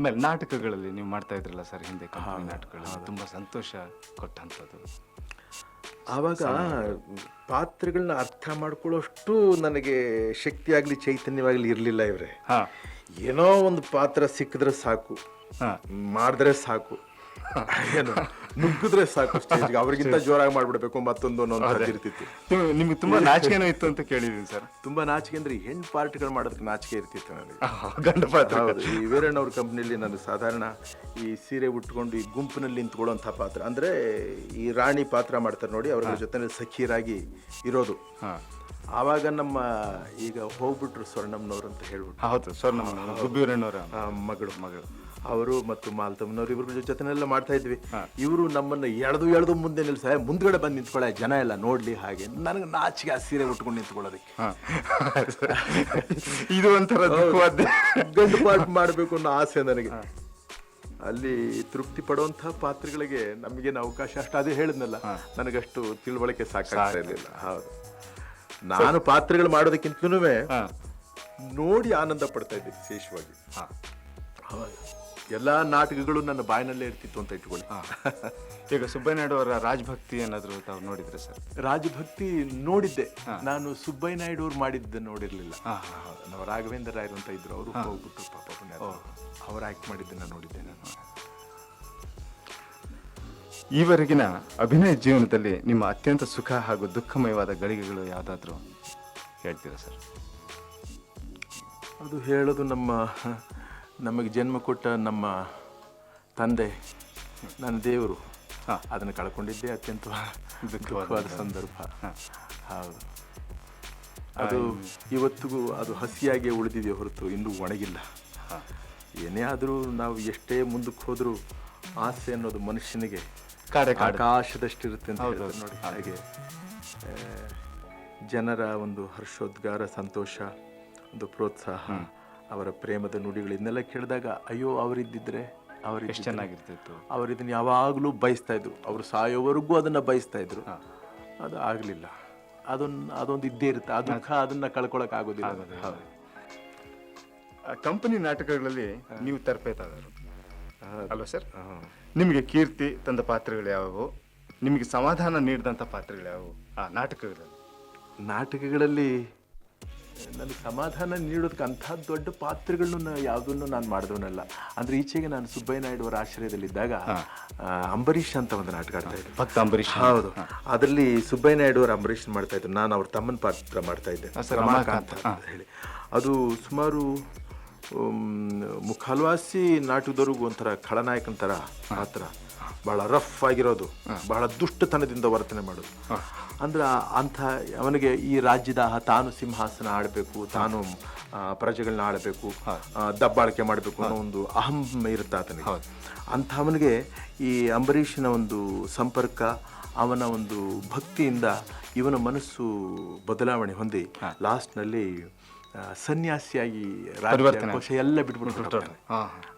ಆಮೇಲೆ ನಾಟಕಗಳಲ್ಲಿ ನೀವು ಮಾಡ್ತಾ ಇದ್ರಲ್ಲ ಸರ್ ಹಿಂದೆ ಕಂಪನಿ ನಾಟಕಗಳಲ್ಲಿ ತುಂಬ ಸಂತೋಷ ಕೊಟ್ಟಂಥದ್ದು. ಆವಾಗ ಪಾತ್ರಗಳನ್ನ ಅರ್ಥ ಮಾಡ್ಕೊಳ್ಳೋಷ್ಟು ನನಗೆ ಶಕ್ತಿಯಾಗಲಿ ಚೈತನ್ಯವಾಗಲಿ ಇರಲಿಲ್ಲ ಇವರೇ. ಹಾ. ಏನೋ ಒಂದು ಪಾತ್ರ ಸಿಕ್ಕಿದ್ರೆ ಸಾಕು. ಹಾ. ಮಾಡಿದ್ರೆ ಸಾಕು. ಏನು? ನುಗ್ಗಿದ್ರೆ ಸಾಕು ಸ್ಟೇಜ್ಗೆ. ಅವ್ರಿಗಿಂತ ಜೋರಾಗಿ ಮಾಡ್ಬಿಡ್ಬೇಕು ಮತ್ತೊಂದು ಇರ್ತಿತ್ತು. ನಿಮ್ಗೆ ತುಂಬಾ ನಾಚಿಕೆನೂ ಇತ್ತು ಅಂತ ಕೇಳಿದೀನಿ ಸರ್. ತುಂಬಾ ನಾಚಿಕೆ ಅಂದ್ರೆ ಹೆಣ್ ಹೆಣ್ಣು ಪಾರ್ಟಿಗಳು ಮಾಡೋದಕ್ಕೆ ನಾಚಿಕೆ ಇರ್ತಿತ್ತು ನನಗೆ. ಗಂಡ ಪಾತ್ರ ಹೌದು. ಈ ವೀರಣ್ಣ ಅವ್ರ ಕಂಪ್ನಿಯಲ್ಲಿ ನಾನು ಸಾಧಾರಣ ಈ ಸೀರೆ ಉಟ್ಕೊಂಡು ಈ ಗುಂಪಿನಲ್ಲಿ ನಿಂತ್ಕೊಳ್ಳೋಂಥ ಪಾತ್ರ. ಅಂದ್ರೆ ಈ ರಾಣಿ ಪಾತ್ರ ಮಾಡ್ತಾರೆ ನೋಡಿ ಅವ್ರ ಜೊತೆ ಸಖೀರಾಗಿ ಇರೋದು. ಆವಾಗ ನಮ್ಮ ಈಗ ಹೋಗ್ಬಿಟ್ರು ಸ್ವರ್ಣಮ್ನವ್ರು ಅಂತ ಹೇಳ್ಬಿಟ್ಟು. ಹೌದು ಆ ಮಗಳು. ಮಗಳು. ಅವರು ಮತ್ತು ಮಾಲ್ತಮ್ಮನವ್ರು ಇವ್ರ ಜೊತೆನೆಲ್ಲ ಮಾಡ್ತಾ ಇದ್ವಿ. ಇವರು ನಮ್ಮನ್ನು ಎಳೆದು ಎಳೆದು ಮುಂದೆ ನಿಲ್ಸ ಮುಂದ್ಗಡೆ ಬಂದು ನಿಂತ್ಕೊಳ್ಳೆ ಜನ ಎಲ್ಲ ನೋಡ್ಲಿ ಹಾಗೆ ನನಗೆ ನಾಚಿಗೆ ಆ ಸೀರೆ ಉಟ್ಕೊಂಡು ನಿಂತ್ಕೊಳ್ಳೋದಕ್ಕೆ. ಇದು ಒಂಥರ ಗಂಡು ಪಾಠ ಮಾಡಬೇಕು ಅನ್ನೋ ಆಸೆ ನನಗೆ. ಅಲ್ಲಿ ತೃಪ್ತಿ ಪಡುವಂತಹ ಪಾತ್ರಗಳಿಗೆ ನಮಗೇನು ಅವಕಾಶ ಅಷ್ಟು ಅದೇ ಹೇಳಿದ್ನಲ್ಲ. ನನಗಷ್ಟು ತಿಳುವಳಿಕೆ ಸಾಕಾಗ್ತಾ ಇರಲಿಲ್ಲ. ಹೌದು. ನಾನು ಪಾತ್ರಗಳು ಮಾಡೋದಕ್ಕಿಂತನೂ ನೋಡಿ ಆನಂದ ಪಡ್ತಾ ಇದ್ದೆ ವಿಶೇಷವಾಗಿ. ಹೌದು. ಎಲ್ಲಾ ನಾಟಕಗಳು ನನ್ನ ಬಾಯಿನಲ್ಲೇ ಇರ್ತಿತ್ತು ಅಂತ ಇಟ್ಕೊಳ್ಳಿ. ಈಗ ಸುಬ್ಬಯ್ಯನಾಯ್ಡು ಅವರ ರಾಜಭಕ್ತಿ ಏನಾದರೂ ತಾವು ನೋಡಿದ್ರೆ ಸರ್? ರಾಜಭಕ್ತಿ ನೋಡಿದ್ದೆ. ನಾನು ಸುಬ್ಬಯ್ಯ ನಾಯ್ಡು ಅವ್ರು ಮಾಡಿದ್ದ ನೋಡಿರಲಿಲ್ಲ. ಹೌದು. ನಾವು ರಾಘವೇಂದ್ರ ರಾಯರು ಅಂತ ಇದ್ರು. ಅವರು ಹೋಗ್ಬಿಟ್ಟು ಪಾಪ ಪುಣ್ಯ ಅವರು ಆಕ್ಟ್ ಮಾಡಿದ್ದನ್ನು ನೋಡಿದ್ದೆ ನಾನು. ಈವರೆಗಿನ ಅಭಿನಯ ಜೀವನದಲ್ಲಿ ನಿಮ್ಮ ಅತ್ಯಂತ ಸುಖ ಹಾಗೂ ದುಃಖಮಯವಾದ ಗಳಿಗೆಗಳು ಯಾವುದಾದ್ರೂ ಹೇಳ್ತೀರಾ ಸರ್? ಅದು ಹೇಳೋದು ನಮ್ಮ ನಮಗೆ ಜನ್ಮ ಕೊಟ್ಟ ನಮ್ಮ ತಂದೆ ನನ್ನ ದೇವರು. ಅದನ್ನು ಕಳ್ಕೊಂಡಿದ್ದೆ ಅತ್ಯಂತ ದುಃಖವಾದ ಸಂದರ್ಭ. ಹೌದು. ಅದು ಇವತ್ತಿಗೂ ಅದು ಹಸಿಯಾಗಿ ಉಳಿದಿದೆ ಹೊರತು ಇನ್ನೂ ಒಣಗಿಲ್ಲ. ಏನೇ ಆದರೂ ನಾವು ಎಷ್ಟೇ ಮುಂದಕ್ಕೆ ಹೋದರೂ ಆಸೆ ಅನ್ನೋದು ಮನುಷ್ಯನಿಗೆ ಆಕಾಶದಷ್ಟು ಆಕಾಶದಷ್ಟಿರುತ್ತೆ ಅಂತ ನೋಡಿ. ಹಾಗೆ ಜನರ ಒಂದು ಹರ್ಷೋದ್ಗಾರ ಸಂತೋಷ ಒಂದು ಪ್ರೋತ್ಸಾಹ. ಅವರ ಪ್ರೇಮದ ನುಡಿಗಳು ಇದನ್ನೆಲ್ಲ ಕೇಳಿದಾಗ ಅಯ್ಯೋ ಅವರಿದ್ದಿದ್ರೆ ಅವರು ಎಷ್ಟು ಚೆನ್ನಾಗಿರ್ತಿತ್ತು? ಅವರು ಇದನ್ನು ಯಾವಾಗಲೂ ಬಯಸ್ತಾ ಇದ್ರು. ಅವರು ಸಾಯೋವರೆಗೂ ಅದನ್ನ ಬಯಸ್ತಾ ಇದ್ರು. ಅದು ಆಗಲಿಲ್ಲ. ಅದೊಂದು ಅದೊಂದು ಇದ್ದೇ ಇರುತ್ತೆ. ಆ ದುಃಖ ಅದನ್ನ ಕಳ್ಕೊಳಕ್ ಆಗೋದಿಲ್ಲ. ಕಂಪನಿ ನಾಟಕಗಳಲ್ಲಿ ನೀವು ತರಬೇತಾದರು ಅಲ್ವಾ ಸರ್? ನಿಮಗೆ ಕೀರ್ತಿ ತಂದ ಪಾತ್ರಗಳು ಯಾವುವು? ನಿಮಗೆ ಸಮಾಧಾನ ನೀಡಿದಂಥ ಪಾತ್ರಗಳು ಯಾವುವು ಆ ನಾಟಕಗಳಲ್ಲಿ? ನಾಟಕಗಳಲ್ಲಿ ನನಗೆ ಸಮಾಧಾನ ನೀಡೋದಕ್ಕೆ ಅಂಥ ದೊಡ್ಡ ಪಾತ್ರಗಳನ್ನ ಯಾವುದನ್ನು ನಾನು ಮಾಡಿದವನಲ್ಲ. ಅಂದ್ರೆ ಈಚೆಗೆ ನಾನು ಸುಬ್ಬಯ್ಯ ನಾಯ್ಡು ಅವರ ಆಶ್ರಯದಲ್ಲಿದ್ದಾಗ ಅಂಬರೀಷ್ ಅಂತ ಒಂದು ನಾಟಕ ಆಡ್ತಾ ಇದ್ದೆ. ಭಕ್ತ ಅಂಬರೀಷ್. ಹೌದು. ಅದರಲ್ಲಿ ಸುಬ್ಬಯ್ಯ ನಾಯ್ಡು ಅವರು ಅಂಬರೀಷ್ ಮಾಡ್ತಾ ಇದ್ರು. ನಾನು ಅವ್ರ ತಮ್ಮನ ಪಾತ್ರ ಮಾಡ್ತಾ ಇದ್ದೆ. ರಮಾಕಾಂತ್ ಅಂತ ಹೇಳಿ. ಅದು ಸುಮಾರು ಮುಖಲ್ವಾಸಿ ನಾಟಕದವ್ರಿಗೂ ಒಂಥರ ಖಳನಾಯಕನ ಥರ ಪಾತ್ರ. ಬಹಳ ರಫ್ ಆಗಿರೋದು. ಬಹಳ ದುಷ್ಟತನದಿಂದ ವರ್ತನೆ ಮಾಡೋದು. ಅಂದ್ರೆ ಅಂತ ಅಂಥ ಅವನಿಗೆ ಈ ರಾಜ್ಯದ ತಾನು ಸಿಂಹಾಸನ ಆಡಬೇಕು ತಾನು ಪ್ರಜೆಗಳನ್ನ ಆಡಬೇಕು ದಬ್ಬಾಳಿಕೆ ಮಾಡಬೇಕು ಅನ್ನೋ ಒಂದು ಅಹಂ ಇರುತ್ತೆ ಆತನಿಗೆ. ಅಂಥವನಿಗೆ ಈ ಅಂಬರೀಷನ ಒಂದು ಸಂಪರ್ಕ ಅವನ ಒಂದು ಭಕ್ತಿಯಿಂದ ಇವನ ಮನಸ್ಸು ಬದಲಾವಣೆ ಹೊಂದಿ ಲಾಸ್ಟ್ನಲ್ಲಿ ಸನ್ಯಾಸಿಯಾಗಿ ರಾಜ್ಯ ಎಲ್ಲ ಬಿಟ್ಬಿಟ್ಟು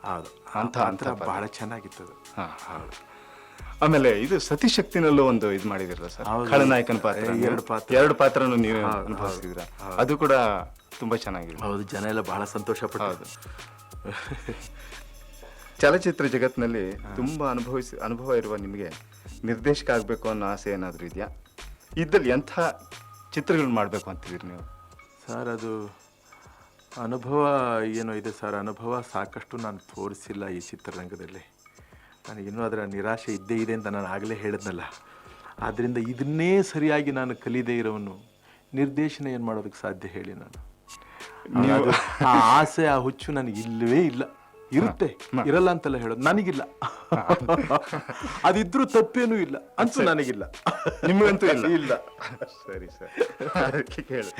ಹೌದು. ಅಂಥ ಅಂತರ ಬಹಳ ಚೆನ್ನಾಗಿತ್ತು ಆಮೇಲೆ ಇದು ಸತಿಶಕ್ತಿನಲ್ಲೂ ಒಂದು ಇದು ಮಾಡಿದಿರಲ್ಲ ಸರ್? ಖಳನಾಯಕನ ಪಾತ್ರ. ಎರಡು ಪಾತ್ರ. ಎರಡು ಪಾತ್ರನು ನೀವು ಅನುಭವಿಸಿದ್ರ ಅದು ಕೂಡ ತುಂಬಾ ಚೆನ್ನಾಗಿದೆ. ಹೌದು ಜನ ಎಲ್ಲ ಬಹಳ ಸಂತೋಷ ಪಟ್ಟರು ಚಲಚಿತ್ರ ಜಗತ್ತಿನಲ್ಲಿ ತುಂಬಾ ಅನುಭವಿಸಿ ಅನುಭವ ಇರುವ ನಿಮಗೆ ನಿರ್ದೇಶಕ ಆಗಬೇಕು ಅನ್ನೋ ಆಸೆ ಏನಾದರೂ ಇದೆಯಾ? ಇದ್ದಲ್ಲಿ ಎಂಥ ಚಿತ್ರಗಳನ್ನ ಮಾಡಬೇಕು ಅಂತಿದ್ದೀರಿ ನೀವು? ಸರ್ ಅದು ಅನುಭವ ಏನೋ ಇದೆ ಸರ್. ಅನುಭವ ಸಾಕಷ್ಟು ನಾನು ತೋರಿಸಿಲ್ಲ ಈ ಚಿತ್ರರಂಗದಲ್ಲಿ. ನನಗಿನ್ನೂ ಅದರ ನಿರಾಶೆ ಇದ್ದೇ ಇದೆ ಅಂತ ನಾನು ಆಗಲೇ ಹೇಳಿದ್ನಲ್ಲ. ಆದ್ದರಿಂದ ಇದನ್ನೇ ಸರಿಯಾಗಿ ನಾನು ಕಲಿದೇ ಇರೋನು ನಿರ್ದೇಶನ ಏನು ಮಾಡೋದಕ್ಕೆ ಸಾಧ್ಯ ಹೇಳಿ ನಾನು. ಆ ಆಸೆ ಆ ಹುಚ್ಚು ನನಗೆ ಇಲ್ಲವೇ ಇಲ್ಲ. ಇರುತ್ತೆ. ಇರಲ್ಲ ಅಂತೆಲ್ಲ ಹೇಳೋದು. ನನಗಿಲ್ಲ. ಅದಿದ್ರೂ ತಪ್ಪೇನೂ ಇಲ್ಲ. ಅಂತೂ ನನಗಿಲ್ಲ. ನಿಮಗಂತೂ ಇಲ್ಲ. ಇಲ್ಲ. ಸರಿ ಸರ್. ಅದಕ್ಕೆ ಕೇಳಿ.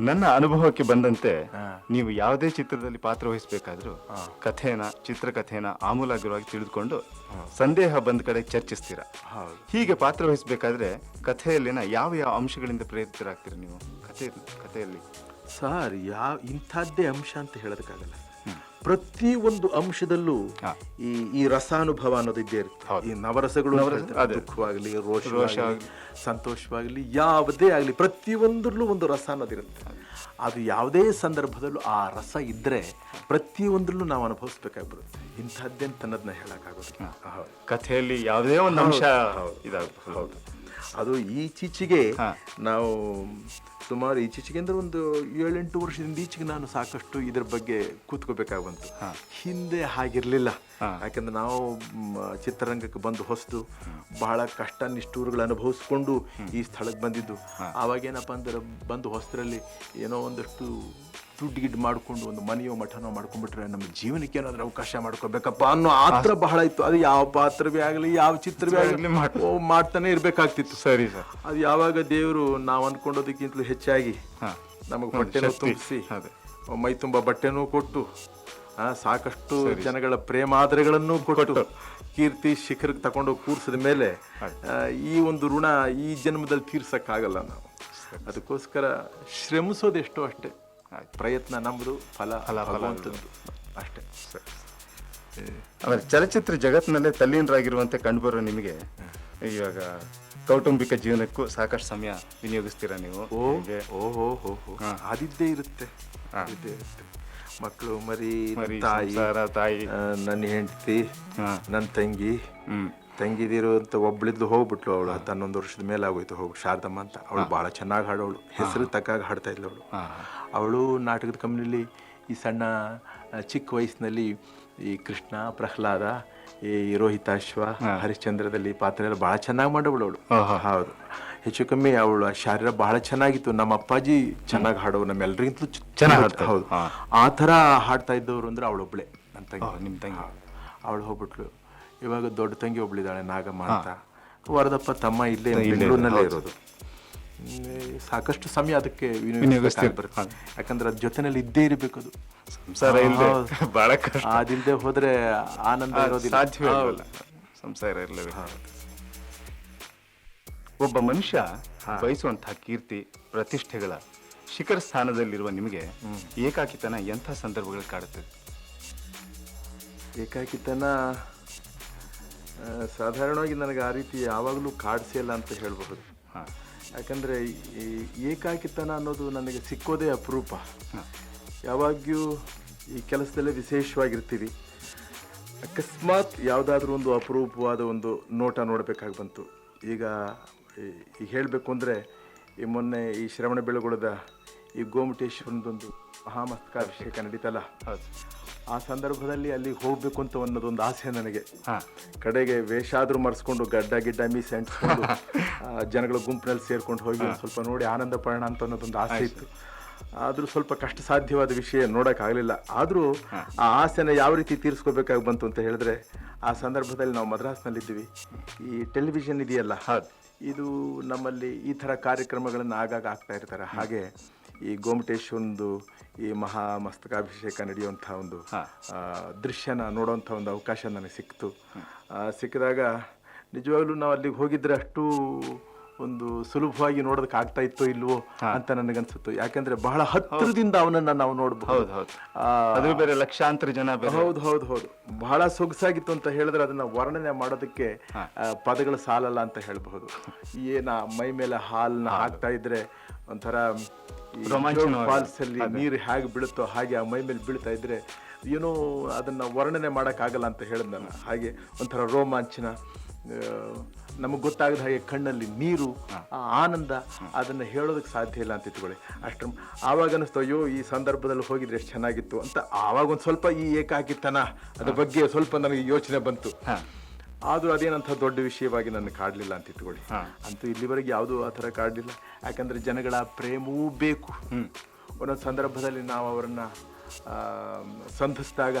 ನನ್ನ ಅನುಭವಕ್ಕೆ ಬಂದಂತೆ ನೀವು ಯಾವುದೇ ಚಿತ್ರದಲ್ಲಿ ಪಾತ್ರ ವಹಿಸಬೇಕಾದ್ರೂ ಕಥೆನ ಚಿತ್ರಕಥೆನ ಆಮೂಲಾಗ್ರವಾಗಿ ತಿಳಿದುಕೊಂಡು ಸಂದೇಹ ಬಂದ ಕಡೆ ಚರ್ಚಿಸ್ತೀರಾ? ಹೌದು. ಹೀಗೆ ಪಾತ್ರ ವಹಿಸಬೇಕಾದ್ರೆ ಕಥೆಯಲ್ಲಿನ ಯಾವ ಯಾವ ಅಂಶಗಳಿಂದ ಪ್ರೇರಿತರಾಗ್ತೀರಾ ನೀವು? ಕಥೆ ಕಥೆಯಲ್ಲಿ. ಸರ್ ಯಾವ ಇಂಥದ್ದೇ ಅಂಶ ಅಂತ ಹೇಳೋದಕ್ಕಾಗಲ್ಲ. ಪ್ರತಿ ಒಂದು ಅಂಶದಲ್ಲೂ ಈ ಈ ರಸಾನುಭವ ಅನ್ನೋದು ಇದ್ದೇ ಇರುತ್ತೆ ಈ ನವರಸಗಳು. ದುಃಖವಾಗಲಿ ರೋಷವಾಗಲಿ ಸಂತೋಷವಾಗಲಿ ಯಾವುದೇ ಆಗಲಿ ಪ್ರತಿಯೊಂದರಲ್ಲೂ ಒಂದು ರಸ ಅನ್ನೋದಿರುತ್ತೆ. ಅದು ಯಾವುದೇ ಸಂದರ್ಭದಲ್ಲೂ ಆ ರಸ ಇದ್ದರೆ ಪ್ರತಿಯೊಂದರಲ್ಲೂ ನಾವು ಅನುಭವಿಸ್ಬೇಕಾಗ್ಬಿಡುತ್ತೆ ಇಂಥದ್ದೇನು ತನ್ನದನ್ನ ಹೇಳೋಕ್ಕಾಗೋದು ಕಥೆಯಲ್ಲಿ ಯಾವುದೇ ಒಂದು ಅಂಶ ಇದಾಗಬಹುದು ಹೌದು. ಅದು ಈಚೀಚೆಗೆ. ನಾವು ಸುಮಾರು ಈಚೀಚೆಗೆ ಅಂದ್ರೆ ಒಂದು ಏಳೆಂಟು ವರ್ಷದಿಂದ ಈಚೆಗೆ ನಾನು ಸಾಕಷ್ಟು ಇದ್ರ ಬಗ್ಗೆ ಕೂತ್ಕೋಬೇಕಾಗುವಂತು. ಹಿಂದೆ ಹಾಗಿರ್ಲಿಲ್ಲ. ಯಾಕಂದ್ರೆ ನಾವು ಚಿತ್ರರಂಗಕ್ಕೆ ಬಂದು ಹೊಸದು ಬಹಳ ಕಷ್ಟ ನಿಷ್ಠೂರುಗಳು ಅನುಭವಿಸ್ಕೊಂಡು ಈ ಸ್ಥಳಕ್ಕೆ ಬಂದಿದ್ದು. ಆವಾಗ ಏನಪ್ಪ ಅಂದ್ರೆ ಬಂದು ಹೊಸದ್ರಲ್ಲಿ ಏನೋ ಒಂದಷ್ಟು ದುಡ್ಡು ಗಿಡ್ ಮಾಡ್ಕೊಂಡು ಒಂದು ಮನೆಯೋ ಮಠನೋ ಮಾಡ್ಕೊಂಡ್ಬಿಟ್ರೆ ನಮ್ಮ ಜೀವನಕ್ಕೆ ಏನಾದ್ರೂ ಅವಕಾಶ ಮಾಡ್ಕೋಬೇಕಪ್ಪ ಅನ್ನೋ ಆತರ ಬಹಳ ಇತ್ತು. ಅದು ಯಾವ ಪಾತ್ರವೇ ಆಗಲಿ ಯಾವ ಚಿತ್ರವೇ ಆಗಲಿ ಆಗ್ಲಿ ಮಾಡ್- ಮಾಡ್ತಾನೆ ಇರಬೇಕಾಗ್ತಿತ್ತು. ಸರಿ ಸರ್. ಅದು ಯಾವಾಗ ದೇವರು ನಾವು ಅಂದ್ಕೊಂಡೋದಕ್ಕಿಂತಲೂ ಹೆಚ್ಚಾಗಿ. ನಮಗೆ ಹೊಟ್ಟೆನೂ ತುಂಬಿಸಿ ಅದೇ. ಮೈ ತುಂಬ ಬಟ್ಟೆನೂ ಕೊಟ್ಟು ಸಾಕಷ್ಟು ಜನಗಳ ಪ್ರೇಮ ಪ್ರೇಮಾದರೆಗಳನ್ನು ಕೊಟ್ಟು ಕೀರ್ತಿ ಶಿಖರಕ್ಕೆ ತಗೊಂಡು ಕೂರಿಸಿದ ಮೇಲೆ ಈ ಒಂದು ಋಣ ಈ ಜನ್ಮದಲ್ಲಿ ತೀರ್ಸಕ್ಕಾಗಲ್ಲ ನಾವು. ಅದಕ್ಕೋಸ್ಕರ ಶ್ರಮಿಸೋದು ಎಷ್ಟೋ ಅಷ್ಟೇ. ಪ್ರಯತ್ನ ನಮ್ಮದು ಫಲ ಫಲ ಫಲ ಭಗವಂತದ್ದು. ಅಷ್ಟೇ. ಆಮೇಲೆ ಚಲಚಿತ್ರ ಜಗತ್ತಿನಲ್ಲೇ ತಲ್ಲೀನರಾಗಿರುವಂತೆ ಕಂಡುಬರೋ ನಿಮಗೆ ಇವಾಗ ಕೌಟುಂಬಿಕ ಜೀವನಕ್ಕೂ ಸಾಕಷ್ಟು ಸಮಯ ವಿನಿಯೋಗಿಸ್ತೀರಾ ನೀವು? ಓ ಹೀಗೆ ಓ ಹೋ ಹೋ ಅದಿದ್ದೇ ಇರುತ್ತೆ. ಅದಿದ್ದೇ ಇರುತ್ತೆ. ಮಕ್ಕಳು ಮರಿ ತಾಯಿ ತಾಯಿ. ನನ್ನ ಹೆಂಡತಿ ನನ್ನ ತಂಗಿ. ತಂಗಿದಿರುವಂತ ಒಬ್ಳಿದ್ಲು ಹೋಗ್ಬಿಟ್ಲು ಅವಳು. ಹತ್ತು ಹನ್ನೊಂದು ವರ್ಷದ ಮೇಲೆ ಆಗೋಯ್ತು ಹೋಗಿ ಶಾರದಮ್ಮ ಅಂತ. ಅವಳು ಭಾಳ ಚೆನ್ನಾಗಿ ಹಾಡೋಳು. ಹೆಸರು ತಕ್ಕಾಗಿ ಹಾಡ್ತಾ ಇದ್ಲು ಅವಳು. ಅವಳು ನಾಟಕದ ಕಂಪ್ನಿಯಲ್ಲಿ ಈ ಸಣ್ಣ ಚಿಕ್ಕ ವಯಸ್ಸಿನಲ್ಲಿ ಈ ಕೃಷ್ಣ ಪ್ರಹ್ಲಾದ ಈ ರೋಹಿತಾಶ್ವ ಹರಿಶ್ಚಂದ್ರದಲ್ಲಿ ಪಾತ್ರ ಎಲ್ಲ ಭಾಳ ಚೆನ್ನಾಗಿ ಮಾಡೋಳು ಅವಳು. ಹೌದು. ಹೆಚ್ಚು ಕಮ್ಮಿ ಅವಳು ಶಾರೀರ ಬಹಳ ಚೆನ್ನಾಗಿತ್ತು. ನಮ್ಮ ಅಪ್ಪಾಜಿ ಚೆನ್ನಾಗಿ ಹಾಡೋ ನಮ್ಮೆಲ್ಲರಿಗಿಂತ ಚೆನ್ನಾಗಿ ಹಾಡ್ತಾ ಹೌದು. ಆ ಥರ ಹಾಡ್ತಾ ಇದ್ದವರು ಅಂದ್ರೆ ಅವಳೊಬ್ಳೆ ನನ್ನ ತಂಗಿ. ನಿಮ್ಮ ನಿಮ್ ತಂಗಿ. ಅವಳು ಹೋಗ್ಬಿಟ್ಲು. ಇವಾಗ ದೊಡ್ಡ ತಂಗಿ ಒಬ್ಳಿದ್ದಾಳೆ ನಾಗಮ್ಮ ಅಂತ. ವರದಪ್ಪ ತಮ್ಮ ಇಲ್ಲೇ ಬೆಂಗಳೂರಿನಲ್ಲೇ ಇರೋದು. ಸಾಕಷ್ಟು ಸಮಯ ಅದಕ್ಕೆ ಬರುತ್ತೆ. ಯಾಕಂದ್ರೆ ಅದ್ ಜೊತೆನಲ್ಲಿ ಇದ್ದೇ ಇರಬೇಕು ಅದು. ಸಂಸಾರ ಇಲ್ಲದೆ ಬಹಳ ಕಷ್ಟ. ಅದಿಲ್ಲದೆ ಹೋದ್ರೆ ಆನಂದ ಇರೋದಿಲ್ಲ. ಸಂಸಾರ ಇರಲಿಲ್ಲ ಒಬ್ಬ ಮನುಷ್ಯ ಬಯಸುವಂತಹ ಕೀರ್ತಿ ಪ್ರತಿಷ್ಠೆಗಳ ಶಿಖರ ಸ್ಥಾನದಲ್ಲಿರುವ ನಿಮಗೆ ಏಕಾಕಿತನ ಎಂಥ ಸಂದರ್ಭಗಳು ಕಾಡುತ್ತದೆ ಏಕಾಕಿತನ ಸಾಧಾರಣವಾಗಿ ನನಗೆ ಆ ರೀತಿ ಯಾವಾಗಲೂ ಕಾಡಿಸಿಲ್ಲ ಅಂತ ಹೇಳಬಹುದು. ಹಾ. ಯಾಕಂದರೆ ಈ ಏಕಾಕಿತನ ಅನ್ನೋದು ನನಗೆ ಸಿಕ್ಕೋದೇ ಅಪರೂಪ. ಯಾವಾಗ್ಯೂ ಈ ಕೆಲಸದಲ್ಲೇ ವಿಶೇಷವಾಗಿರ್ತೀವಿ. ಅಕಸ್ಮಾತ್ ಯಾವುದಾದ್ರೂ ಒಂದು ಅಪರೂಪವಾದ ಒಂದು ನೋಟ ನೋಡಬೇಕಾಗಿ ಬಂತು. ಈಗ ಈ- ಈಗ ಹೇಳಬೇಕು ಅಂದರೆ ಈ ಮೊನ್ನೆ ಈ ಶ್ರವಣ ಬೆಳಗೊಳದ ಈ ಗೋಮಟೇಶ್ವರನದೊಂದು ಮಹಾಮಸ್ತಕಾಭಿಷೇಕ ನಡೀತಲ್ಲ? ಹೌದು. ಆ ಸಂದರ್ಭದಲ್ಲಿ ಅಲ್ಲಿ ಹೋಗ್ಬೇಕು ಅಂತ ಅನ್ನೋದೊಂದು ಆಸೆ ನನಗೆ. ಕಡೆಗೆ ವೇಷ ಆದ್ರೂ ಮರೆಸ್ಕೊಂಡು ಗಡ್ಡ ಗಿಡ್ಡ ಮೀಸೆ ಅಂಟಿಸ್ಕೊಂಡು ಜನಗಳ ಗುಂಪಿನಲ್ಲಿ ಸೇರ್ಕೊಂಡು ಹೋಗಿ ಒಂದ್ ಸ್ವಲ್ಪ ನೋಡಿ ಆನಂದ ಪಡೋಣ ಅಂತ ಅನ್ನೋದೊಂದು ಆಸೆ ಇತ್ತು. ಆದರೂ ಸ್ವಲ್ಪ ಕಷ್ಟ ಸಾಧ್ಯವಾದ ವಿಷಯ ನೋಡೋಕ್ಕಾಗಲಿಲ್ಲ. ಆದರೂ ಆ ಆಸೆನ ಯಾವ ರೀತಿ ತೀರಿಸ್ಕೋಬೇಕಾಗಿ ಬಂತು ಅಂತ ಹೇಳಿದ್ರೆ ಆ ಸಂದರ್ಭದಲ್ಲಿ ನಾವು ಮದ್ರಾಸ್ನಲ್ಲಿದ್ದೀವಿ. ಈ ಟೆಲಿವಿಷನ್ ಇದೆಯಲ್ಲ? ಇದು ನಮ್ಮಲ್ಲಿ ಈ ಥರ ಕಾರ್ಯಕ್ರಮಗಳನ್ನು ಆಗಾಗ ಆಗ್ತಾ ಇರ್ತಾರೆ. ಹಾಗೆ ಈ ಗೋಮಟೇಶ್ವರಂದು ಈ ಮಹಾ ಮಸ್ತಕಾಭಿಷೇಕ ನಡೆಯುವಂಥ ಒಂದು ದೃಶ್ಯನ ನೋಡೋವಂಥ ಒಂದು ಅವಕಾಶ ನನಗೆ ಸಿಕ್ತು. ಸಿಕ್ಕಿದಾಗ ನಿಜವಾಗ್ಲೂ ನಾವು ಅಲ್ಲಿಗೆ ಹೋಗಿದ್ರೆ ಅಷ್ಟು ಒಂದು ಸುಲಭವಾಗಿ ನೋಡೋದಕ್ಕೆ ಆಗ್ತಾ ಇತ್ತೋ ಇಲ್ವೋ ಅಂತ ನನಗನ್ಸುತ್ತು. ಯಾಕಂದ್ರೆ ಬಹಳ ಹತ್ತಿರದಿಂದ ಅವನನ್ನ ನಾವು ನೋಡಬಹುದು ಬೇರೆ ಲಕ್ಷಾಂತರ ಜನ ಹೌದು ಹೌದು ಹೌದು. ಬಹಳ ಸೊಗಸಾಗಿತ್ತು ಅಂತ ಹೇಳಿದ್ರೆ ಅದನ್ನ ವರ್ಣನೆ ಮಾಡೋದಕ್ಕೆ ಪದಗಳು ಸಾಲಲ್ಲ ಅಂತ ಹೇಳಬಹುದು. ಏನ ಮೈ ಮೇಲೆ ಹಾಲ್ನ ಹಾಕ್ತಾ ಇದ್ರೆ ಒಂಥರ. ಫಾಲ್ಸ್ ಅಲ್ಲಿ ನೀರು ಹೇಗೆ ಬೀಳುತ್ತೋ ಹಾಗೆ ಆ ಮೈ ಮೇಲೆ ಬೀಳ್ತಾ ಇದ್ರೆ ಏನೋ ಅದನ್ನ ವರ್ಣನೆ ಮಾಡೋಕ್ಕಾಗಲ್ಲ ಅಂತ ಹೇಳಿದ್ ನಾನು. ಹಾಗೆ ಒಂಥರ ರೋಮಾಂಚನ ನಮಗೆ ಗೊತ್ತಾಗದ ಹಾಗೆ ಕಣ್ಣಲ್ಲಿ ನೀರು ಆ ಆನಂದ ಅದನ್ನ ಹೇಳೋದಕ್ಕೆ ಸಾಧ್ಯ ಇಲ್ಲ ಅಂತ ಇಟ್ಕೊಳ್ಳಿ. ಅಷ್ಟು ಆವಾಗ ಅನ್ನಿಸ್ತು ಅಯ್ಯೋ ಈ ಸಂದರ್ಭದಲ್ಲಿ ಹೋಗಿದ್ರೆ ಎಷ್ಟು ಚೆನ್ನಾಗಿತ್ತು ಅಂತ ಆವಾಗ ಒಂದು ಸ್ವಲ್ಪ ಈ ಏಕಾಕಿತನ ಅದ್ರ ಬಗ್ಗೆ ಸ್ವಲ್ಪ ನನಗೆ ಯೋಚನೆ ಬಂತು. ಆದರೂ ಅದೇನಂಥ ದೊಡ್ಡ ವಿಷಯವಾಗಿ ನನ್ನ ಕಾಡಲಿಲ್ಲ ಅಂತ ಇಟ್ಕೊಳ್ಳಿ. ಅಂತೂ ಇಲ್ಲಿವರೆಗೆ ಯಾವುದೂ ಆ ಥರ ಕಾಡಲಿಲ್ಲ. ಯಾಕಂದ್ರೆ ಜನಗಳ ಪ್ರೇಮವೂ ಬೇಕು. ಒಂದೊಂದು ಸಂದರ್ಭದಲ್ಲಿ ನಾವು ಅವರನ್ನು ಸಂಧಿಸಿದಾಗ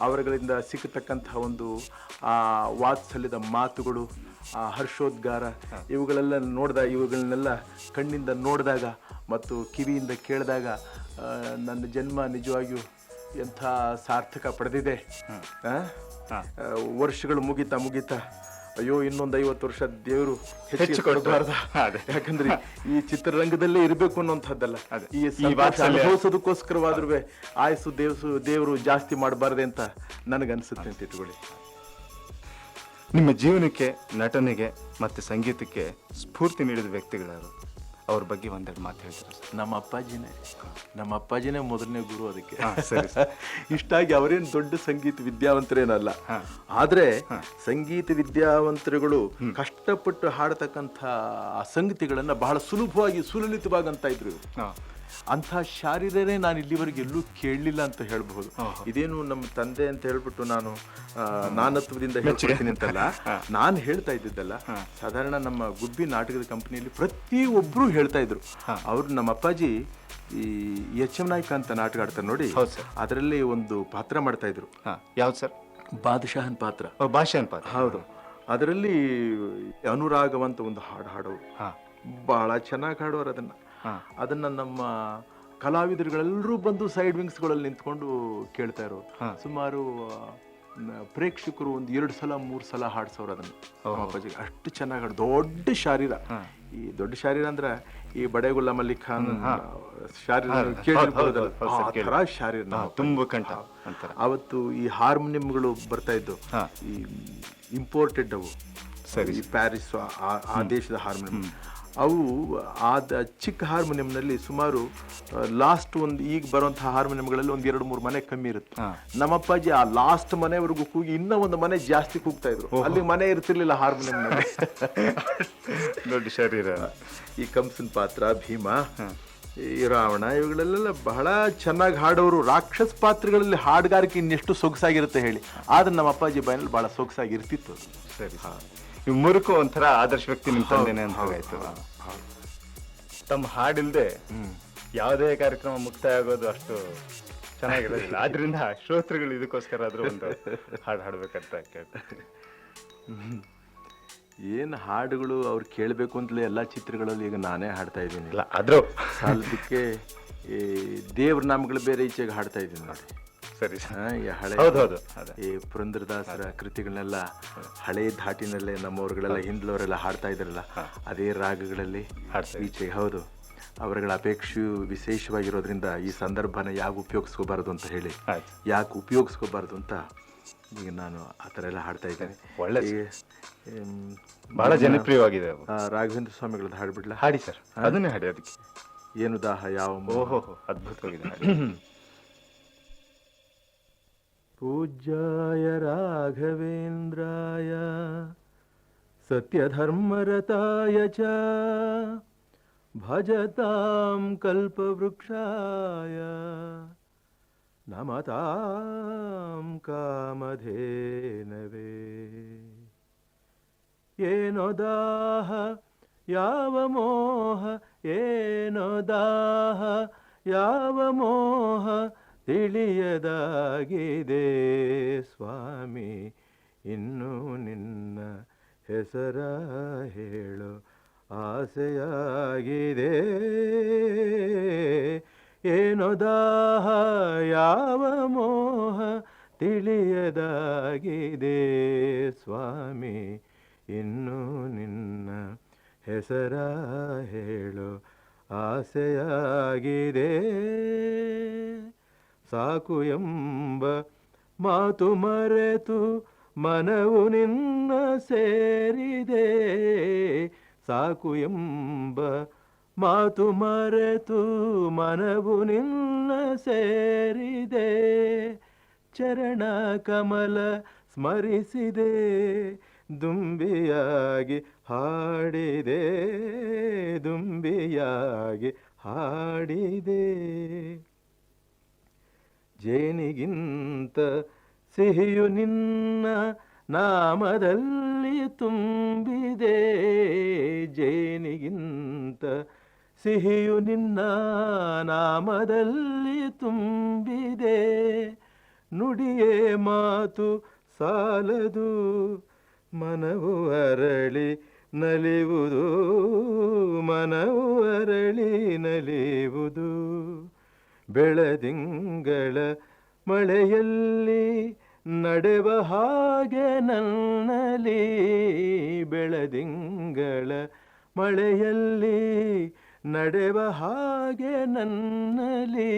ಅವರುಗಳಿಂದ ಸಿಕ್ಕತಕ್ಕಂತಹ ಒಂದು ಆ ವಾತ್ಸಲ್ಯದ ಮಾತುಗಳು ಆ ಹರ್ಷೋದ್ಗಾರ ಇವುಗಳೆಲ್ಲ ನೋಡಿದಾಗ ಇವುಗಳನ್ನೆಲ್ಲ ಕಣ್ಣಿಂದ ನೋಡಿದಾಗ ಮತ್ತು ಕಿವಿಯಿಂದ ಕೇಳಿದಾಗ ನನ್ನ ಜನ್ಮ ನಿಜವಾಗಿಯೂ ಎಂಥ ಸಾರ್ಥಕ ಪಡೆದಿದೆ. ವರ್ಷಗಳು ಮುಗಿತಾ ಮುಗಿತಾ ಅಯ್ಯೋ ಇನ್ನೊಂದು ಐವತ್ತು ವರ್ಷ ದೇವರು ಹೆಚ್ಚು ಕೊಡಬಾರ್ದ. ಯಾಕಂದ್ರೆ ಈ ಚಿತ್ರರಂಗದಲ್ಲೇ ಇರಬೇಕು ಅನ್ನೋಂಥದ್ದಲ್ಲ. ಅನುಭವಿಸೋದಕ್ಕೋಸ್ಕರವಾದ್ರೂ ಆಯಸ್ಸು ದೇವಸು ದೇವರು ಜಾಸ್ತಿ ಮಾಡಬಾರ್ದೆ ಅಂತ ನನಗನ್ಸುತ್ತೆ ಅಂತ ಇಟ್ಕೊಳ್ಳಿ ನಿಮ್ಮ ಜೀವನಕ್ಕೆ ನಟನೆಗೆ ಮತ್ತೆ ಸಂಗೀತಕ್ಕೆ ಸ್ಫೂರ್ತಿ ನೀಡಿದ ವ್ಯಕ್ತಿಗಳಾರು. ಅವ್ರ ಬಗ್ಗೆ ಒಂದೆರಡು ಮಾತು ಹೇಳ್ತಾರೆ ನಮ್ಮ ಅಪ್ಪಾಜಿನೇ. ನಮ್ಮ ಅಪ್ಪಾಜಿನೇ ಮೊದಲನೇ ಗುರು ಅದಕ್ಕೆ. ಸರಿ ಇಷ್ಟಾಗಿ ಅವರೇನು ದೊಡ್ಡ ಸಂಗೀತ ವಿದ್ಯಾವಂತರೇನಲ್ಲ. ಆದರೆ ಸಂಗೀತ ವಿದ್ಯಾವಂತರುಗಳು ಕಷ್ಟಪಟ್ಟು ಹಾಡತಕ್ಕಂಥ ಆ ಸಂಗತಿಗಳನ್ನ ಬಹಳ ಸುಲಭವಾಗಿ ಸುಲಲಿತವಾಗಂತ ಇದ್ರು ಇವ್ರು. ಹಾಂ. ಅಂಥ ಶಾರೀರನೇ ನಾನು ಇಲ್ಲಿವರೆಗೆ ಎಲ್ಲೂ ಕೇಳಲಿಲ್ಲ ಅಂತ ಹೇಳ್ಬಹುದು. ಇದೇನು ನಮ್ಮ ತಂದೆ ಅಂತ ಹೇಳ್ಬಿಟ್ಟು ನಾನು ನಾನತ್ವದಿಂದ ಹೇಳ್ತೀನಿ ಅಂತಲ್ಲ? ನಾನು ಹೇಳ್ತಾ ಇದ್ದಿದ್ದಲ್ಲ ಸಾಧಾರಣ ನಮ್ಮ ಗುಬ್ಬಿ ನಾಟಕದ ಕಂಪನಿಯಲ್ಲಿ ಪ್ರತಿ ಒಬ್ರು ಹೇಳ್ತಾ ಇದ್ರು. ಅವ್ರು ನಮ್ಮ ಅಪ್ಪಾಜಿ ಈ ಎಚ್ ಎಂ ನಾಯ್ಕ ಅಂತ ನಾಟಕ ಆಡ್ತಾರೆ ನೋಡಿ ಅದರಲ್ಲಿ ಒಂದು ಪಾತ್ರ ಮಾಡ್ತಾ ಇದ್ರು. ಯಾವ್ದು ಸರ್? ಬಾದಶಾಹನ್ ಪಾತ್ರ. ಬಾದಶಾಹನ್ ಪಾತ್ರ. ಹೌದು. ಅದರಲ್ಲಿ ಅನುರಾಗವಂತ ಒಂದು ಹಾಡು ಹಾಡೋರು. ಬಹಳ ಚೆನ್ನಾಗಿ ಹಾಡೋರು ಅದನ್ನ. ಅದನ್ನ ನಮ್ಮ ಕಲಾವಿದರುಗಳೆಲ್ಲರೂ ಬಂದು ಸೈಡ್ ವಿಂಗ್ಸ್ಗಳಲ್ಲಿ ನಿಂತ್ಕೊಂಡು ಕೇಳ್ತಾ ಇರೋರು. ಸುಮಾರು ಪ್ರೇಕ್ಷಕರು ಒಂದು ಎರಡು ಸಲ ಮೂರು ಸಲ ಹಾಡ್ಸೋರು ಅದನ್ನ. ಅಪ್ಪಾಜಿಗೆ ಅಷ್ಟು ಚೆನ್ನಾಗಿ ಹಾಡ್ ದೊಡ್ಡ ಶಾರೀರ. ಈ ದೊಡ್ಡ ಶಾರೀರ ಅಂದ್ರೆ ಈ ಬಡೆಗುಲ್ಲ ಮಲ್ಲಿಕ್ ಖಾನ್ ಶಾರೀರ ಶಾರೀರ. ತುಂಬ ಕಂಠ ಅಂತಾರ. ಅವತ್ತು ಈ ಹಾರ್ಮೋನಿಯಂಗಳು ಬರ್ತಾ ಇದ್ದು ಈ ಇಂಪೋರ್ಟೆಡ್ ಅವು. ಸರಿ. ಈ ಪ್ಯಾರಿಸ್ ಆ ದೇಶದ ಹಾರ್ಮೋನಿಯಂ. ಅವು ಆ ಚಿಕ್ಕ ಹಾರ್ಮೋನಿಯಂನಲ್ಲಿ ಸುಮಾರು ಲಾಸ್ಟ್ ಒಂದು ಈಗ ಬರುವಂತಹ ಹಾರ್ಮೋನಿಯಂಗಳಲ್ಲಿ ಒಂದು ಎರಡು ಮೂರು ಮನೆ ಕಮ್ಮಿ ಇರುತ್ತೆ. ಹಾ. ನಮ್ಮಪ್ಪಾಜಿ ಆ ಲಾಸ್ಟ್ ಮನೆವರೆಗೂ ಕೂಗಿ ಇನ್ನೂ ಒಂದು ಮನೆ ಜಾಸ್ತಿ ಕೂಗ್ತಾ ಇದ್ರು. ಅಲ್ಲಿ ಮನೆ ಇರ್ತಿರ್ಲಿಲ್ಲ ಹಾರ್ಮೋನಿಯಂನಲ್ಲಿ. ದೊಡ್ಡ ಶರೀರ. ಈ ಕಂಸನ್ ಪಾತ್ರ ಭೀಮ ಈ ರಾವಣ ಇವುಗಳಲ್ಲೆಲ್ಲ ಬಹಳ ಚೆನ್ನಾಗಿ ಹಾಡೋರು. ರಾಕ್ಷಸ ಪಾತ್ರಗಳಲ್ಲಿ ಹಾಡುಗಾರಿಕೆ ಇನ್ನೆಷ್ಟು ಸೊಗಸಾಗಿರುತ್ತೆ ಹೇಳಿ. ಆದ್ರೆ ನಮ್ಮ ಅಪ್ಪಾಜಿ ಬಾಯಲ್ಲಿ ಬಹಳ ಸೊಗಸಾಗಿರ್ತಿತ್ತು. ಇರ್ತಿತ್ತು ಅದು. ನೀವು ಮುರುಕು ಒಂಥರ ಆದರ್ಶ ವ್ಯಕ್ತಿ ನಿಮ್ಮ ತಂದೆನೆ ಅಂತ ಆಯ್ತು ತಮ್ಮ ಹಾಡಿಲ್ದೆ ಯಾವುದೇ ಕಾರ್ಯಕ್ರಮ ಮುಕ್ತಾಯ ಆಗೋದು ಅಷ್ಟು ಚೆನ್ನಾಗಿರೋದಿಲ್ಲ. ಆದ್ರಿಂದ ಶ್ರೋತೃಗಳು ಇದಕ್ಕೋಸ್ಕರ ಆದ್ರೂ ಒಂದು ಹಾಡು ಹಾಡ್ಬೇಕಂತ ಕೇಳ್ತಾರೆ ಏನು ಹಾಡುಗಳು ಅವ್ರು ಕೇಳಬೇಕು ಅಂತಲೇ ಎಲ್ಲ ಚಿತ್ರಗಳಲ್ಲಿ ಈಗ ನಾನೇ ಹಾಡ್ತಾ ಇದ್ದೀನಿ. ಇಲ್ಲ ಆದ್ರೂ. ಸಾಲದಕ್ಕೆ ಈ ದೇವ್ರ ನಾಮಗಳು ಬೇರೆ ಈಚೆಗೆ ಹಾಡ್ತಾ ಇದ್ದೀನಿ ನೋಡಿ. ಸರಿ ಹಳೆ ಹೌದೌದು ಅದೇ. ಈ ಪುರಂದ್ರದಾಸರ ಕೃತಿಗಳನ್ನೆಲ್ಲ ಹಳೆ ಧಾಟಿನಲ್ಲೇ ನಮ್ಮವ್ರುಗಳೆಲ್ಲ ಹಿಂದ್ಲವರೆಲ್ಲ ಹಾಡ್ತಾ ಇದ್ರಲ್ಲ ಅದೇ ರಾಗಗಳಲ್ಲಿ ಈಚೆ ಹೌದು. ಅವರುಗಳ ಅಪೇಕ್ಷೆಯು ವಿಶೇಷವಾಗಿರೋದ್ರಿಂದ ಈ ಸಂದರ್ಭನ ಯಾಕೆ ಉಪಯೋಗಿಸ್ಕೋಬಾರ್ದು ಅಂತ ಹೇಳಿ. ಯಾಕೆ ಉಪಯೋಗಿಸ್ಕೋಬಾರ್ದು ಅಂತ ಈಗ ನಾನು ಆ ಥರ ಎಲ್ಲ ಹಾಡ್ತಾ ಇದ್ದೇನೆ. ಒಳ್ಳೆ ಬಹಳ ಜನಪ್ರಿಯವಾಗಿದೆ ರಾಘವೇಂದ್ರ ಸ್ವಾಮಿಗಳದ್ದು ಹಾಡ್ಬಿಡ್ಲಾ? ಹಾಡಿ ಸರ್ ಅದನ್ನೇ ಹಾಡಿ ಅದಕ್ಕೆ. ಏನು ದಾಹ ಯಾವ? ಓಹೋ ಅದ್ಭುತವಾಗಿದೆ पूज्याय राघवेन्द्राय सत्यधर्मरताय च भजतां कल्पवृक्षाय नमतां कामधेनवे। येनोदाह यावमोह येनोदाह यावमोह ತಿಳಿಯದಾಗಿದೆ ಸ್ವಾಮಿ, ಇನ್ನು ನಿನ್ನ ಹೆಸರ ಹೇಳು. ಆಸೆಯಾಗಿದೆ ಏನೋ ದಾಹ, ಯಾವ ಮೋಹ ತಿಳಿಯದಾಗಿದೆ ಸ್ವಾಮಿ, ಇನ್ನು ನಿನ್ನ ಹೆಸರ ಹೇಳು. ಆಸೆಯಾಗಿದೆ ಸಾಕು ಎಂಬ ಮಾತು ಮರೆತು ಮನವು ನಿನ್ನ ಸೇರಿದೆ. ಸಾಕು ಎಂಬ ಮಾತು ಮರೆತು ಮನವು ನಿನ್ನ ಸೇರಿದೆ. ಚರಣ ಕಮಲ ಸ್ಮರಿಸಿದೆ, ದುಂಬಿಯಾಗಿ ಹಾಡಿದೆ ದುಂಬಿಯಾಗಿ ಹಾಡಿದೆ. ಜೇನಿಗಿಂತ ಸಿಹಿಯು ನಿನ್ನ ನಾಮದಲ್ಲಿ ತುಂಬಿದೆ. ಜೇನಿಗಿಂತ ಸಿಹಿಯು ನಿನ್ನ ನಾಮದಲ್ಲಿ ತುಂಬಿದೆ. ನುಡಿಯೇ ಮಾತು ಸಾಲದು, ಮನವು ಅರಳಿ ನಲಿವುದು, ಮನವು ಅರಳಿ ನಲಿಯುವುದು ಬೆಳದಿಂಗಳ ಮಳೆಯಲ್ಲಿ ನಡೆವ ಹಾಗೆ ನನ್ನಲಿ ಬೆಳದಿಂಗಳ ಮಳೆಯಲ್ಲಿ ನಡೆವ ಹಾಗೆ ನನ್ನಲಿ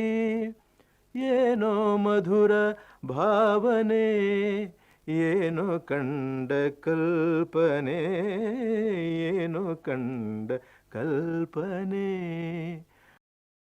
ಏನೋ ಮಧುರ ಭಾವನೆ, ಏನೋ ಕಂಡ ಕಲ್ಪನೆ, ಏನೋ ಕಂಡ ಕಲ್ಪನೆ.